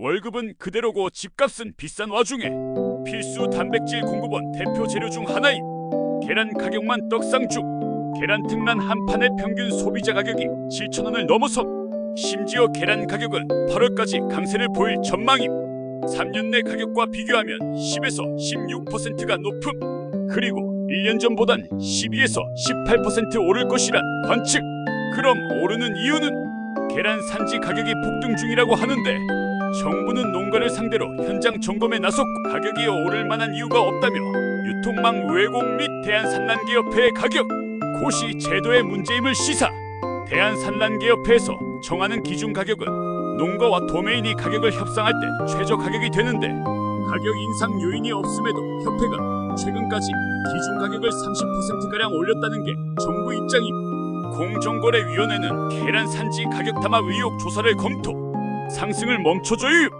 월급은 그대로고 집값은 비싼 와중에. 필수 단백질 공급원 대표 재료 중 하나인 계란 가격만 떡상중 계란 특란 한 판의 평균 소비자 가격이 7,000원을 넘어서 심지어 계란 가격은 8월까지 강세를 보일 전망임. 3년 내 가격과 비교하면 10에서 16%가 높음. 그리고 1년 전보단 12에서 18% 오를 것이란 관측. 그럼 오르는 이유는 계란 산지 가격이 폭등 중이라고 하는데 정부는 농가를 상대로 현장 점검에 나섰고 가격이 오를 만한 이유가 없다며 유통망 왜곡 및 대한산란계협회의 가격 고시 제도의 문제임을 시사 대한산란계협회에서 정하는 기준 가격은 농가와 도메인이 가격을 협상할 때 최저 가격이 되는데 가격 인상 요인이 없음에도 협회가 최근까지 기준 가격을 30%가량 올렸다는 게 정부 입장임 공정거래위원회는 계란 산지 가격 담합 의혹 조사를 검토 상승을 멈춰줘요